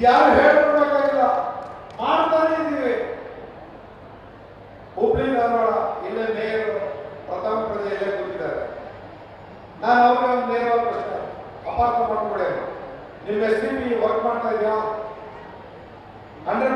ಇದ್ಯಾರು ಹೇಳ್ಕೊಡ್ಬೇಕಾಗಿಲ್ಲ ಮಾಡ್ತಾನೆ ಇದ್ದೀವಿ. ಹುಬ್ಳಿ, ಧಾರವಾಡ, ಇಲ್ಲೇ ಮೇಯರ್, ಪ್ರಥಮ ಪ್ರಜೆಯಲ್ಲೇ ಕೂತಿದ್ದಾರೆ. ನಾನು ಅವ್ರಿಗೆ ಒಂದು ನೇರ ಪ್ರಶ್ನೆ. ಅಪಾರ್ಥ ಮಾಡ್ಕೊಡೇನು ನಿಮ್ಮ ಎಸ್ ಬಿ ವರ್ಕ್ ಮಾಡ್ತಾ ಇದೆಯಾ? ಹಂಡ್ರೆಡ್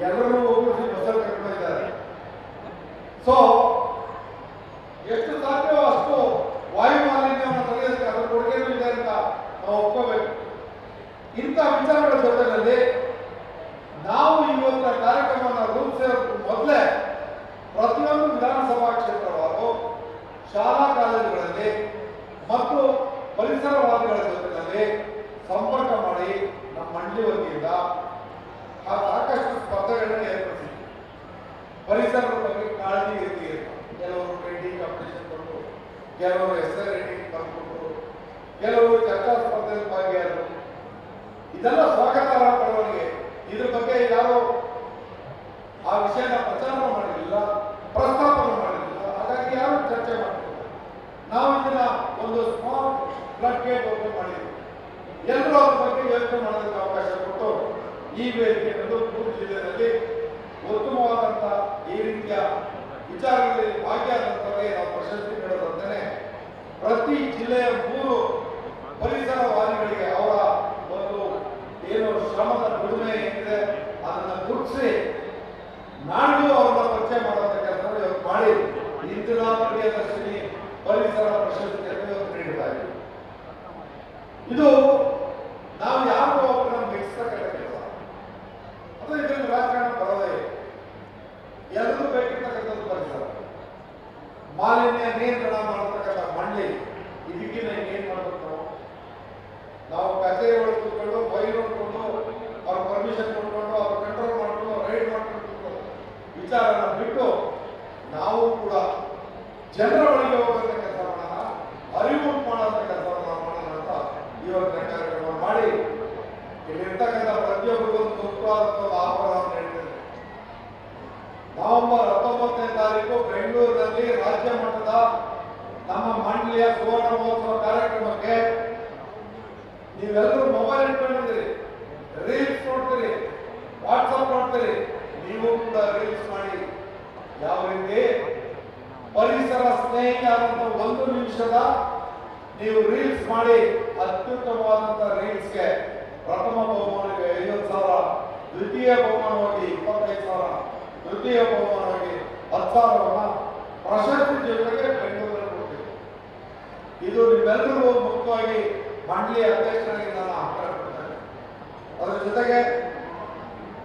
ఎవరు బస్సులు కట్టుకోలేదు సో ತಂದುಕೊಟ್ಟು ಕೆಲವರು ಚರ್ಚಾ ಸ್ಪರ್ಧೆಯಲ್ಲಿ ಭಾಗಿಯಾದರು. ಇದೆಲ್ಲ ಸ್ವಾಗತಾರ್ಹ ಬೆಳವಣಿಗೆ ಇದ್ರ ಬಗ್ಗೆ ಯಾರು ಆ ವಿಷಯನ ಪ್ರಚಾರ ಮಾಡಲಿಲ್ಲ ಪ್ರಸ್ತಾಪನೆ ಮಾಡಲಿಲ್ಲ ಹಾಗಾಗಿ ಯಾರು ಚರ್ಚೆ ಮಾಡಲಿಲ್ಲ ನಾವು ಇದನ್ನ ಒಂದು ಸ್ಮಾಲ್ ಗೇಟ್ ಓಪನ್ ಮಾಡಿದ್ವಿ. ಎಲ್ಲರೂ ಅದ್ರ ಬಗ್ಗೆ ಯೋಚನೆ ಮಾಡೋದಕ್ಕೆ ಅವಕಾಶ ಕೊಟ್ಟು ಈ ವೇದಿಕೆ ಮೂರು ಜಿಲ್ಲೆಯಲ್ಲಿ ಉತ್ತಮವಾದಂಥ ಈ ರೀತಿಯ ವಿಚಾರಗಳಲ್ಲಿ ಭಾಗಿಯಾದಂಥವರಿಗೆ ನಾವು ಪ್ರಶಸ್ತಿ ನೀಡೋದಂತಾನೆ ಪ್ರತಿ ಜಿಲ್ಲೆಯ ಮೂರು ಪರಿಸರವಾದಿಗಳಿಗೆ ಅವರ ಒಂದು ಏನು ಶ್ರಮದ ದುಡಿಮೆ ಏನಿದೆ, ಅದನ್ನು ಗುರುತಿಸಿ ನಾಡಿಗೂ ಅವರನ್ನ ಪರಿಚಯ ಮಾಡುವಂತ ಕೆಲಸವನ್ನು ಇವತ್ತು ಮಾಡಿ ಇಂದಿರಾ ಪ್ರಿಯದರ್ಶಿನಿ ಪರಿಸರ ಪ್ರಶಸ್ತಿಯನ್ನು ಇವತ್ತು ನೀಡಿದ್ದಾರೆ. ಇದು ನಾವು ಯಾರಿಗೂ ಒಬ್ಬರನ್ನ ಮೆಚ್ಚಿಸತಕ್ಕಂಥ ಕೆಲಸ ಅದು ಇದರಲ್ಲಿ ರಾಜಕಾರಣ ಬರೋದೇ ಇಲ್ಲ. ಎಲ್ಲರೂ ಬೇಕಿರ್ತಕ್ಕಂಥದ್ದು ಪರಿಸರ ಮಾಲಿನ್ಯ ನಿಯಂತ್ರಣ ಮಾಡತಕ್ಕಂಥ ಮಂಡಳಿ ಇದಕ್ಕಿಂತ ಏನ್ ಮಾಡ್ಬೇಕು? ನಾವು ನಾವು ಕಚೇರಿ ಒಳಗೆ ಕೂತ್ಕೊಂಡು ಫೈಲ್ ನೋಡ್ಕೊಂಡು ಅವ್ರ ಪರ್ಮಿಷನ್ ಕೊಟ್ಕೊಂಡು ಅವ್ರ ಕಂಟ್ರೋಲ್ ಮಾಡ್ಕೊಂಡು ರೈಡ್ ಮಾಡ್ಕೊಂಡು ವಿಚಾರನ ಬಿಟ್ಟು ನಾವು ಕೂಡ ಜನರ ಒಳಗೆ ಮಾಡೋಣ ಅರಿವು ಈ ನಾವು ಮಾಡೋಣ ಅಂತ ಇವತ್ತಿನ ಕಾರ್ಯಕ್ರಮ ಮಾಡಿ. ಇಲ್ಲಿರ್ತಕ್ಕಂಥ ಪ್ರತಿಯೊಬ್ಬರಿಗೂ ಒಂದು ಒಂದು ಆಹ್ವಾನವನ್ನು ನೀಡ್ತೇನೆ ನವೆಂಬರ್ ಹತ್ತೊಂಬತ್ತನೇ ತಾರೀಕು ಬೆಂಗಳೂರಿನಲ್ಲಿ ನಮ್ಮ ಮಂಡಳಿಯ ಸುವರ್ಣ ಮಹೋತ್ಸವ ಕಾರ್ಯಕ್ರಮಕ್ಕೆ ನೀವೆಲ್ಲರೂ ಮೊಬೈಲ್ ಇಟ್ಕೊಂಡಿದ್ದೀರಿ. ರೀಲ್ಸ್ ನೋಡ್ತೀರಿ. ವಾಟ್ಸಪ್ ನೋಡ್ತೀರಿ. ನೀವು ಕೂಡ ರೀಲ್ಸ್ ಮಾಡಿ. ಯಾವ ರೀತಿ? ಪರಿಸರ ಸ್ನೇಹಿಯಾದಂಥ ಒಂದು ನಿಮಿಷದ ನೀವು ರೀಲ್ಸ್ ಮಾಡಿ ಅತ್ಯುತ್ತಮವಾದಂತಹ ರೀಲ್ಸ್ಗೆ ಪ್ರಥಮ ಬಹುಮಾನಕ್ಕೆ ಐವತ್ತು ಸಾವಿರ, ದ್ವಿತೀಯ ಬಹುಮಾನವಾಗಿ ಇಪ್ಪತ್ತೈದು ಸಾವಿರ, ತೃತೀಯ ಬಹುಮಾನವಾಗಿ ಹತ್ತು ಸಾವಿರವನ್ನ ಪ್ರಶಸ್ತಿ ಜೊತೆಗೆ ಬೆಂಗಳೂರಲ್ಲಿ ಕೊಡ್ತೀವಿ ಇದು ನಿಮ್ಮೆಲ್ಲರೂ ಮುಖ್ಯವಾಗಿ ಮಂಡಳಿಯ ಅಧ್ಯಕ್ಷರಾಗಿ ನಾನು ಆಹ್ವಾನ ಕೊಡ್ತೇನೆ. ಅದರ ಜೊತೆಗೆ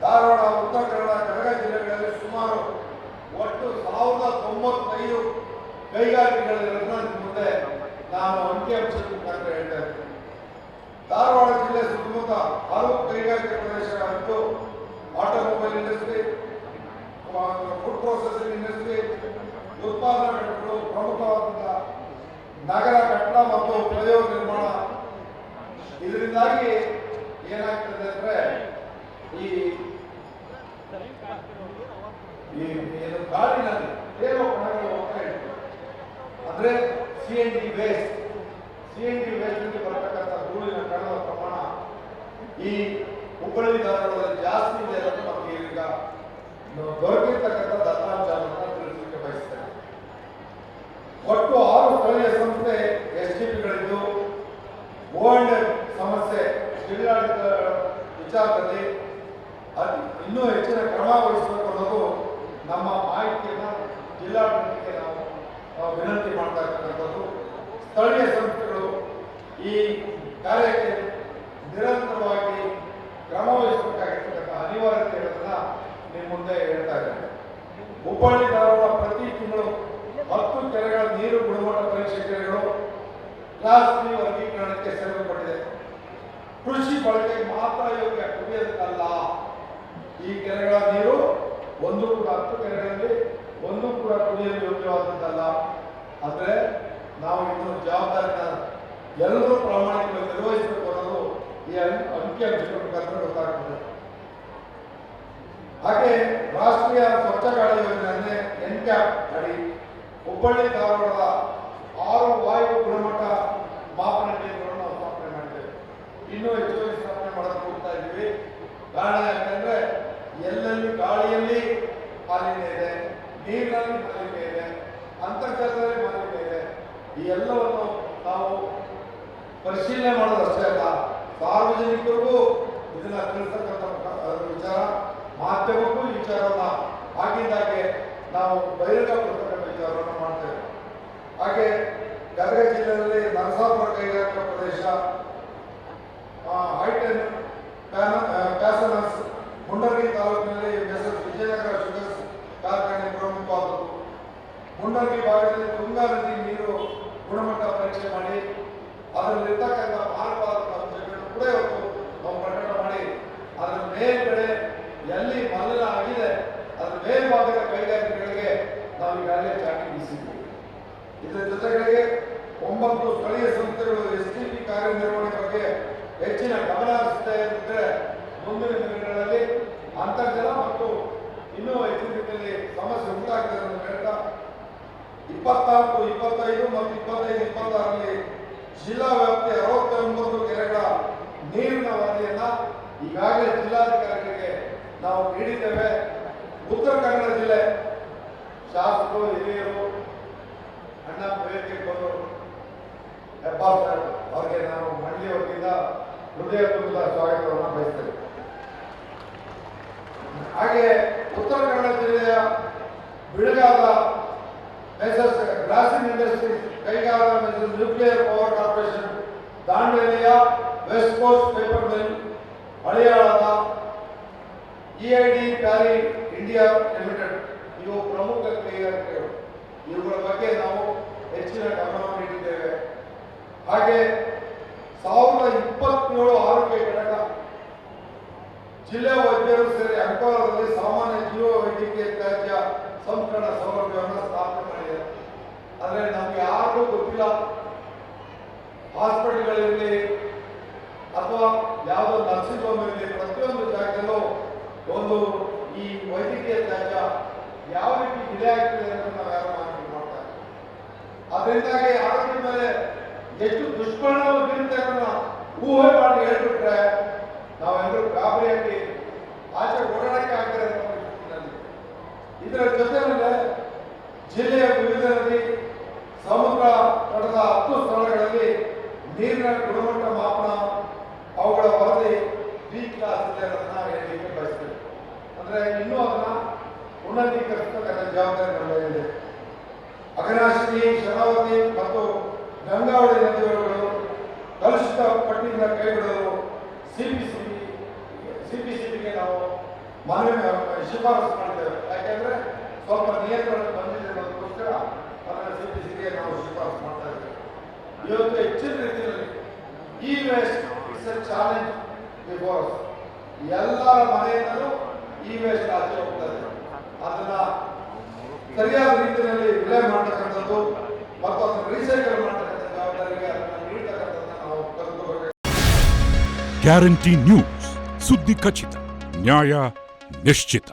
ಧಾರವಾಡ, ಉತ್ತರ ಕನ್ನಡ, ಗದಗ ಜಿಲ್ಲೆಗಳಲ್ಲಿ ಸುಮಾರು ಒಟ್ಟು ಸಾವಿರದ ತೊಂಬತ್ತೈದು ಕೈಗಾರಿಕೆಗಳಿರೋದನ್ನ ಮುಂದೆ ನಾನು ಅಂಕಿಅಂಶದ ಮುಖಾಂತರ ಹೇಳ್ತಾ ಇದ್ದೀನಿ. ಧಾರವಾಡ ಜಿಲ್ಲೆ ಸುತ್ತಮುತ್ತ ಹಲವು ಕೈಗಾರಿಕೆ ಪ್ರದೇಶಗಳಂತೂ automobile industry food processing industry ಉತ್ಪಾದನಾ ಘಟಕಗಳು ಪ್ರಮುಖವಾದಂತಹ ನಗರ ಕಟ್ಟಡ ಮತ್ತು ಪ್ರಯೋಗ ನಿರ್ಮಾಣ. ಇದರಿಂದಾಗಿ ಏನಾಗ್ತದೆ ಅಂದ್ರೆ ಈ ಕಾಡಿನಲ್ಲಿ ಏನೋ ಕಣಗಳು ಹೋಗ್ತಾ ಇರ್ತವೆ ಅಂದ್ರೆ C N D waste C N D waste ಬರತಕ್ಕಂಥ ಧೂಳಿನ ಕಣದ ಪ್ರಮಾಣ ಈ ಹುಬ್ಬಳ್ಳಿ ಧಾರವಾಡದಲ್ಲಿ ಜಾಸ್ತಿ ಇದೆ ಅನ್ನೋದು ನಮಗೆ ಈಗ ದೊರಕಿರ್ತಕ್ಕಂಥ ದತ್ತಾಂಶವನ್ನು ತಿಳಿಸಲಿಕ್ಕೆ ಬಯಸ್ತೇನೆ ಒಟ್ಟು ಆರು ಸ್ಥಳೀಯ ಸಂಸ್ಥೆ ಎಸ್ ಡಿ ಪಿಗಳಿದ್ದು ಸಮಸ್ಯೆ ಜಿಲ್ಲಾಡಳಿತ ವಿಚಾರದಲ್ಲಿ ಅದು ಇನ್ನೂ ಹೆಚ್ಚಿನ ಕ್ರಮ ವಹಿಸಬೇಕು ಅನ್ನೋದು ನಮ್ಮ ಮಾಹಿತಿಯನ್ನು ಜಿಲ್ಲಾಡಳಿತಕ್ಕೆ ನಾವು ವಿನಂತಿ ಮಾಡ್ತಾ ಇರ್ತಕ್ಕಂಥದ್ದು. ಸ್ಥಳೀಯ ಸಂಸ್ಥೆಗಳು ಈ ಕಾರ್ಯಕ್ಕೆ ನಿರಂತರವಾಗಿ ಕ್ರಮ ವಹಿಸಬೇಕಾಗಿರ್ತಕ್ಕಂಥ ಅನಿವಾರ್ಯತೆಗಳನ್ನು ನಿಮ್ಮ ಮುಂದೆ ಹೇಳ್ತಾ ಇದ್ದೇನೆ. ಹುಬ್ಬಳ್ಳಿ ಪ್ರತಿ ತಿಂಗಳು ಹತ್ತು ಕೆರೆಗಳ ನೀರು ಗುಣಮಟ್ಟ ಪರೀಕ್ಷೆ ಕೆರೆಗಳು ಕ್ಲಾಸ್ ಬಿ ವರ್ಗೀಕರಣಕ್ಕೆ ಸೇರ್ಪಟ್ಟಿದೆ ಕೃಷಿ ಬಳಕೆ ಮಾತ್ರ ಯೋಗ್ಯ, ಕುಡಿಯೋದಕ್ಕಲ್ಲ. ಈ ಕೆರೆಗಳ ನೀರು ಒಂದು ಕೂಡ ಹತ್ತು ಕೆರೆಗಳಲ್ಲಿ ಒಂದು ಕೂಡ ಕುಡಿಯಲು ಯೋಗ್ಯವಾದದ್ದಲ್ಲ. ಅಂದ್ರೆ ನಾವು ಇನ್ನು ಜವಾಬ್ದಾರಿನ ಎಲ್ಲರೂ ಪ್ರಾಮಾಣಿಕವಾಗಿ ನಿರ್ವಹಿಸಬೇಕು ಅನ್ನೋದು ಈ ಅಂಕಿ ಅಂಶಗಳ ಮುಖಾಂತರ ಹಾಗೆ ರಾಷ್ಟ್ರೀಯ ಸ್ವಚ್ಛ ಗಾಳಿ ಯೋಜನೆ ಎನ್ಕ್ಯಾಪ್ ಅಡಿ ಹುಬ್ಬಳ್ಳಿ ಧಾರವಾಡದ ಆರು ವಾಯು ಗುಣಮಟ್ಟ ಮಾಪನ ಕೇಂದ್ರವನ್ನು ನಾವು ಸ್ಥಾಪನೆ ಮಾಡಿದ್ದೇವೆ ಇನ್ನೂ ಹೆಚ್ಚುವರಿ ಸ್ಥಾಪನೆ ಮಾಡಕ್ಕೆ ಹೋಗ್ತಾ ಇದ್ದೀವಿ. ಕಾರಣ ಯಾಕಂದ್ರೆ ಎಲ್ಲೆಲ್ಲಿ ಗಾಳಿಯಲ್ಲಿ ಮಾಲಿನ್ಯ ಇದೆ, ನೀರಿನಲ್ಲಿ ಮಾಲಿನ್ಯ ಇದೆ, ಅಂತರ್ಜಲದಲ್ಲಿ ಮಾಲಿನ್ಯ ಇದೆ, ಈ ಎಲ್ಲವನ್ನು ನಾವು ಪರಿಶೀಲನೆ ಮಾಡೋದಷ್ಟೇ ಅಲ್ಲ, ಸಾರ್ವಜನಿಕರಿಗೂ ಇದನ್ನ ತಿಳಿಸತಕ್ಕಂಥ ವಿಚಾರ, ಮಾಧ್ಯಮಕ್ಕೂ ವಿಚಾರವನ್ನ ಆಗಿಂದಾಗೆ ನಾವು ಬಹಿರಂಗಪಡಿಸ್ತಕ್ಕಂಥ ವಿಚಾರವನ್ನು ಮಾಡ್ತೇವೆ ಹಾಗೆ ಗದಗ ಜಿಲ್ಲೆಯಲ್ಲಿ ನರಸಾಪುರ ಕೈಗಾರಿಕಾ ಪ್ರದೇಶ ಹೈಟೆನ್ ಪ್ಯಾಸನಸ್ ಮುಂಡರಗಿ ತಾಲೂಕಿನಲ್ಲಿ ವಿಜಯನಗರ ಶುಗರ್ಸ್ ಕಾರ್ಖಾನೆ ಪ್ರಮುಖವಾದದ್ದು. ಮುಂಡರಗಿ ಭಾಗದಲ್ಲಿ ತುಂಗಾ ನದಿ ನೀರು ಗುಣಮಟ್ಟ ಪರೀಕ್ಷೆ ಮಾಡಿ, ಅದರಲ್ಲಿರ್ತಕ್ಕಂಥ ಮಾರ್ಪಾದ ಅಂಶಗಳನ್ನು ಕೂಡ ಇವತ್ತು ನಾವು ಪ್ರಕಟ ಮಾಡಿ, ಅದರ ಮೇಲ್ಗಡೆ ಎಲ್ಲಿ ಮಲಿನ ಆಗಿದೆ, ಅದರ ಕೈಗಾರಿಕೆಗಳಿಗೆ ನಾವು ಈಗಾಗಲೇ ಚಾಟಿ ಬೀಸಿದ್ದೀವಿ ಇದರ ಜೊತೆಗಳಿಗೆ ಒಂಬತ್ತು ಸ್ಥಳೀಯ ಸಂಸ್ಥೆಗಳು ಎಸ್ ಟಿ ಪಿ ಕಾರ್ಯನಿರ್ವಹಣೆ ಬಗ್ಗೆ ಹೆಚ್ಚಿನ ಗಮನ ಹರಿಸ್ತಾ ಇದ್ದರೆ ಮುಂದಿನ ದಿನಗಳಲ್ಲಿ ಅಂತರ್ಜಲ ಮತ್ತು ಇನ್ನೂ ಹೆಚ್ಚಿನ ರೀತಿಯಲ್ಲಿ ಸಮಸ್ಯೆ ಉಂಟಾಗ್ತದೆ ಅಂತ ಹೇಳ್ತಾ ಇಪ್ಪತ್ನಾಲ್ಕು, ಇಪ್ಪತ್ತೈದು ಮತ್ತು ಇಪ್ಪತ್ತೈದು, ಇಪ್ಪತ್ತಾರರಲ್ಲಿ ಜಿಲ್ಲಾ ವ್ಯಾಪ್ತಿ ಅರವತ್ತೊಂಬತ್ತು ಕೆರೆಗಳ ನೀರಿನ ವರದಿಯನ್ನ ಈಗಾಗಲೇ ಜಿಲ್ಲಾಧಿಕಾರಿಗಳಿಗೆ ನಾವು ನೀಡಿದ್ದೇವೆ. ಉತ್ತರ ಕನ್ನಡ ಜಿಲ್ಲೆ ವೇದಿಕೆ ಬಂದು ಹೆಬ್ಬಾಳ್ಕರ್ ಅವರಿಗೆ ನಾನು ವತಿಯಿಂದ ಹೃದಯ ತುಂಬಿದ ಸ್ವಾಗತವನ್ನು ಬಯಸ್ತೇನೆ. ಹಾಗೆ ಉತ್ತರ ಕನ್ನಡ ಜಿಲ್ಲೆಯ ಬಿಳಗಾದ ಮೆಸರ್ಸ್ ಗ್ಲಾಸಿಂಗ್ ಇಂಡಸ್ಟ್ರೀಸ್ ಕೈಗಾರ ಮೆಸರ್ಸ್ ನ್ಯೂಕ್ಲಿಯರ್ ಪವರ್ ಕಾರ್ಪೊರೇಷನ್ ದಾಂಡೇಲಿಯ ವೆಸ್ಟ್ ಕೋಸ್ಟ್ ಪೇಪರ್ ಮಿಲ್ ಹಳಿಯಾಳದ ಇಐಡಿ ಪ್ಯಾರಿ ಇಂಡಿಯಾ ಲಿಮಿಟೆಡ್ ಇವು ಪ್ರಮುಖ ಕೈಗಾರಿಕೆಗಳು ಇವುಗಳ ಬಗ್ಗೆ ನಾವು ಹೆಚ್ಚಿನ ಗಮನ ನೀಡಿದ್ದೇವೆ ಹಾಗೆ ಸಾವಿರದ ಇಪ್ಪತ್ತೇಳು ಆರೋಗ್ಯ ಘಟಕ ಜಿಲ್ಲಾ ವೈದ್ಯರು ಸೇರಿ ಅಂಕೋಲದಲ್ಲಿ ಸಾಮಾನ್ಯ ಜೀವ ವೈದ್ಯಕೀಯ ತ್ಯಾಜ್ಯ ಸಂಸ್ಕರಣ ಸೌಲಭ್ಯವನ್ನು ಸ್ಥಾಪನೆ ಮಾಡಿದೆ ಆದರೆ ನಮ್ಗೆ ಯಾರಿಗೂ ಗೊತ್ತಿಲ್ಲ ಹಾಸ್ಪಿಟಲ್ಗಳಿರಲಿ ಅಥವಾ ಯಾವುದೋ ನರ್ಸಿಂಗ್ ಹೋಮ್ ಇರಲಿ ಪ್ರತಿಯೊಂದು ಜಾಗದಲ್ಲೂ ಒಂದು ಈ ವೈದ್ಯಕೀಯ ತ್ಯಾಜ್ಯ ಯಾವ ರೀತಿ ಇದೆ ಆಗ್ತದೆ ಅಂತ ನಾವು ಯಾರು. ಅದರಿಂದಾಗಿ ಆರೋಗ್ಯದ ಮೇಲೆ ಎಷ್ಟು ದುಷ್ಪರಿಣಾಮ ಬೀರುತ್ತೆ ಅನ್ನೋದನ್ನ ಊಹೆ ಮಾಡಿ ಹೇಳ್ಬಿಟ್ರೆ ನಾವೆಲ್ಲರೂ ಗಾಬರಿಯಾಗಿ ಆಚೆ ಓಡಾಡಕ್ಕೆ ಅನ್ನೋ ಪರಿಸ್ಥಿತಿನಲ್ಲಿ. ಇದರ ಜೊತೆಯಲ್ಲೇ ಜಿಲ್ಲೆಯ ವಿವಿಧ ನದಿ ಸಮುದ್ರ ತಡದ ಹತ್ತು ಸ್ಥಳಗಳಲ್ಲಿ ನೀರಿನ ಗುಣಮಟ್ಟ ಮಾಪನ, ಅವುಗಳ ವರದಿ, ಬಿ ಕ್ಲಾಸ್ ಇದೆ ಅನ್ನೋದನ್ನ ಹೇಳಲಿಕ್ಕೆ ಬಯಸ್ತೇವೆ ಅಂದ್ರೆ ಇನ್ನೂ ಅದನ್ನ ಉನ್ನತೀಕರಿಸತಕ್ಕಂಥ ಜವಾಬ್ದಾರಿ ನಮ್ಮ ಇದೆ ಅಘನಾಶಿನಿ ಶರಾವತಿ ಮತ್ತು ಗಂಗಾವಳಿ ನದಿಗಳು ಕಲುಷಿತ ಪಟ್ಟಿಯಿಂದ ಕೈಬಿಡಲು ಸಿ ಬಿಗೆ ನಾವು ಮನವಿ ಶಿಫಾರಸು ಮಾಡಿದ್ದೇವೆ. ಯಾಕೆಂದ್ರೆ ಸ್ವಲ್ಪ ನಿಯಂತ್ರಣ ಬಂದಿದೆ ಅನ್ನೋದಕ್ಕೋಸ್ಕರ ಅದನ್ನ ಸಿಗೆ ನಾವು ಶಿಫಾರಸು ಮಾಡ್ತಾ ಇದ್ದೇವೆ. ಇವತ್ತು ಹೆಚ್ಚಿನ ರೀತಿಯಲ್ಲಿ ಈ waste it's a challenge before ಎಲ್ಲರ ಮನೆಯಿಂದಲೂ ಈ ವೇಸ್ಟ್ ಆಚೆ ಹೋಗ್ತದೆ ಅದನ್ನ ಸರಿಯಾದ ರೀತಿಯಲ್ಲಿ ವಿಲೆ ಮಾಡ್ತಕ್ಕಂಥದ್ದು, ಮತ್ತು ಅದನ್ನು ರೀಸೈಕಲ್ ಮಾಡ್ತಕ್ಕಂಥ ಜವಾಬ್ದಾರಿಗೆ ಅದನ್ನು ನೀಡ್ತಕ್ಕಂಥದ್ದನ್ನು ನಾವು ಕಲಿತುಕೋಬೇಕು ಗ್ಯಾರಂಟಿ ನ್ಯೂಸ್ ಸುದ್ದಿ ಖಚಿತ, ನ್ಯಾಯ ನಿಶ್ಚಿತ.